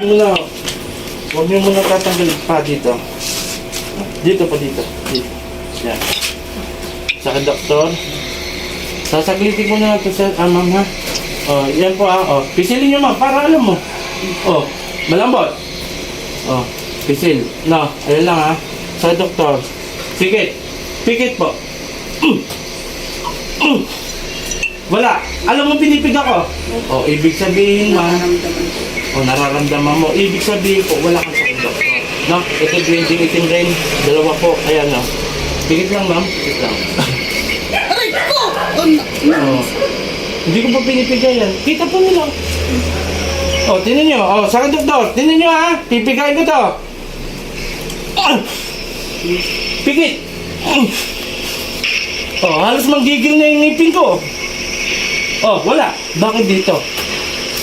Muna, huwag niyo muna tatanggalin pa dito. Dito pa dito. Dito. Yan. Sa doktor. Sasaglitin ko na ito sa ah, ma'am ha. Oh, yan po ah. Oh, pisilin niyo ma'am para alam mo. Oh, malambot. Oh, pisil. No, ayun lang ha. Sa doktor. Pikit. Pikit po. Mm. Mm. Wala. Alam mo pinipig ako. Oh, ibig sabihin ma'am. O nararamdaman mo. Ibig sabihin po, wala kang sakit doktor. No? Ito drinking itim rin. Dalawa po. Ayan no. Pikit lang ma'am. Pikit lang. Aray ko! Oh. Hindi ko pa pinipigay yan. Kita po nila. Oh, tinan nyo. Oh, sakit doktor. Tinan nyo ha. Pipigayin ko to. Pikit. Oh, halos manggigil na yung ngipin ko. Oh, wala. Bakit dito?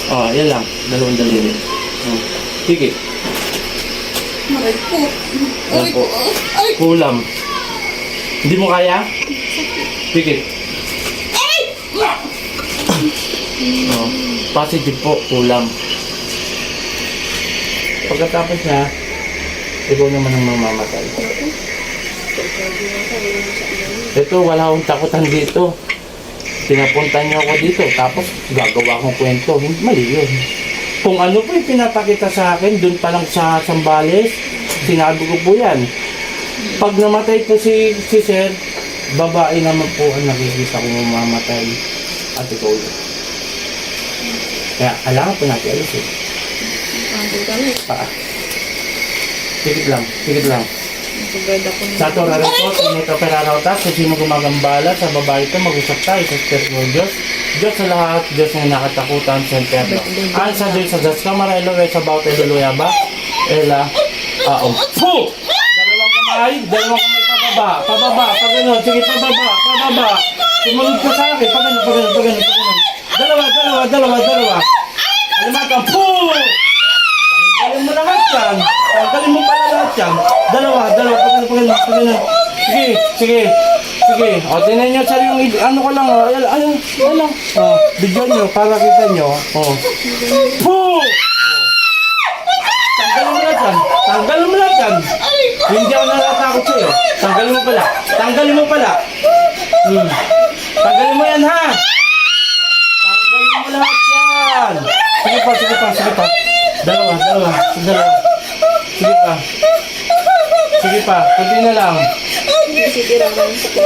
Oh, yan lang. Dalawang daliri. Oh. Pikit. Aray ko! Aray ko! Aray! Kulam. Hindi mo kaya? Pikit. Oh, positive po, kulam. Pagkatapos na, ikaw naman ang mamamatay. Ito, wala akong takutan dito. Pinapunta niyo ako dito, tapos gagawa akong kwento. Hindi, Mali yun. Kung ano po yung pinapakita sa akin, dun pa lang sa Sambales, sinabi ko po yan. Pag namatay po si, si Sir, babae naman po ang nakikita ko mamamatay. At ikaw yun. Kaya kailangan po natin alisin. Ang kami. Pa. Sikit lang, sikit lang. Sa Torah Report, Inito Perarauta, kung sino gumagambala sa babae ito, mag-usap tayo sa Espiritu ng Diyos. Diyos sa lahat, Diyos na nakatakutan sa impyerno. Ang sa Diyos sa Diyos, kamara Elohe sa bawat Eloya ba? Ela, aom. Pu! Dalawang kamay, dalawang kamay pababa, pababa, pag ganun, sige pababa, pababa. Sumunod ka sa akin, pag ganun, pag ganun, pag ganun, pag ganun. Dalawa, dalawa, dalawa, dalawa. Alimatan, pu! Tanggalin mo lahat yan. Tanggalin mo pala lahat yan. Dalawa, dalawa, pag ano. Sige, sige, sige. O, tinan nyo sir yung, ano ko lang, ayun, ayun, ayun lang. O, video nyo, para kita nyo. O. Puh! Tanggalin mo lahat yan. Tanggalin mo lahat yan. Hindi ako natatakot sa'yo. Tanggalin mo pala. Tanggalin mo pala. Hmm. Tanggalin mo yan, ha? Tanggalin mo lahat yan. Sige pa, sige pa, sige pa. Dalawa, dalawa, dalawa. Sige pa. Sige pa, kunti na lang. Sige naman sa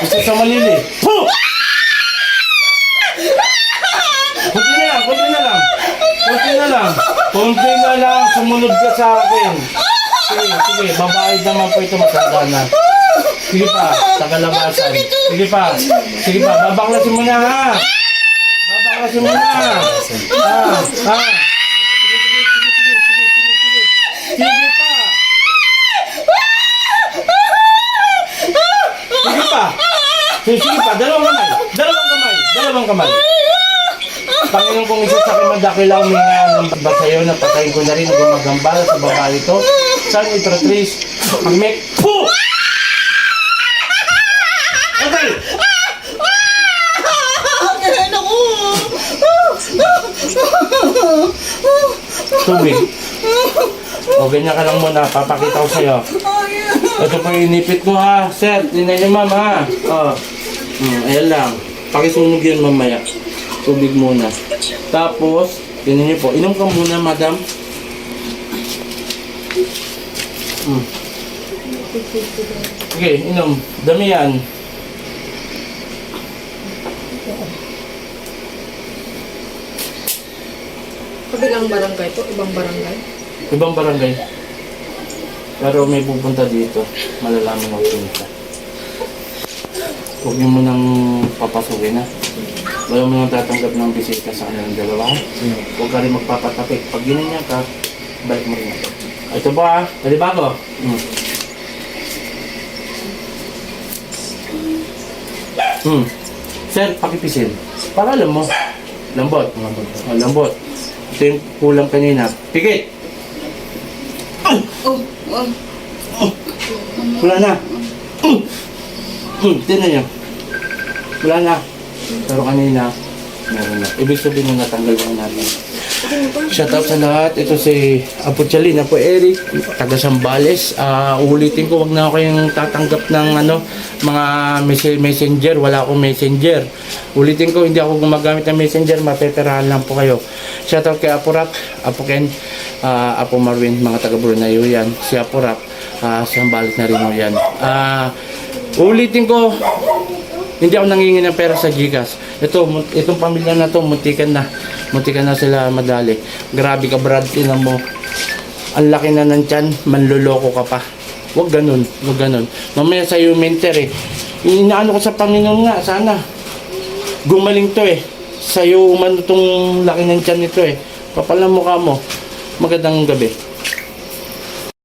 Isa sa malili. Puh! Kunti na lang, kunti na lang. Kunti na lang. Kunti na lang, sumunod ka sa akin. Sige, sige, babae naman po ito matanda na. Sige pa, tagalabasan. Sige pa, sige pa, babaklasin mo na ha. Babaklasin mo na. Ha, ha. Sige, sige, sige, sige, sige, sige, sige. Sige pa. Sige pa. Sige, sige pa, dalawang kamay. Dalawang kamay. Dalawang kamay. Panginoon kong isa sa akin madakilaw minga ng ba sa'yo na ko na rin gumagambal sa babae ito. San ito Tris? Magmek. Puh! Okay. Ganun ako! Tubig. O ganyan ka lang muna. Papakita ko sa'yo. Ito po inipit ko ha. Sir, tinan niyo ma'am ha. O. Hmm, ayan lang. Pakisunog yun mamaya. Tubig muna. Tapos, tinan niyo po. Inom ka muna madam. Hmm. Okay, inom. Dami yan. Kabilang barangay to, ibang barangay. Ibang barangay. Pero may pupunta dito. Malalaman mo pinta. Huwag niyo mo nang papasukin ha. Wala mo nang tatanggap ng bisita sa kanilang dalawa. ha? Huwag ka rin magpapatapik. Pag ginanyan ka, balik mo rin ako. Ito ba ha? Pwede ba ako? Hmm. Hmm. Sir, pakipisil. Para alam mo. Lambot. Oh, lambot. Ito yung kulang kanina. Pikit! Oh, oh. Wala na. Mm. Mm, Tingnan niyo. Wala na. Pero kanina, meron na. Ibig sabihin na natanggal na natin. Shout out sa lahat. Ito si Apo Chalin, Apo Eric, taga Sambales. Ah, ulitin ko, wag na ako kayong tatanggap ng ano, mga mes- messenger. Wala akong messenger. Ulitin ko, hindi ako gumagamit ng messenger. Mapeperahan lang po kayo. Shout out kay Apo Rak, Apo Ken, ah, Apo Marvin, mga taga Brunei yan. Si Apo Rak, ah, Sambales na rin yan. Ah, ulitin ko, hindi ako nangingi ng pera sa Gcash. Ito, itong pamilya na to, muntikan na. Muntikan na sila madali. Grabe ka, Brad. Tinan mo. Ang laki na ng tiyan, manluloko ka pa. Huwag ganun, huwag ganun. Mamaya sa mentor eh. Inaano ko sa Panginoon nga, sana. Gumaling to eh. Sa'yo umano tong laki ng tiyan nito eh. Kapal na mukha mo. Magandang gabi.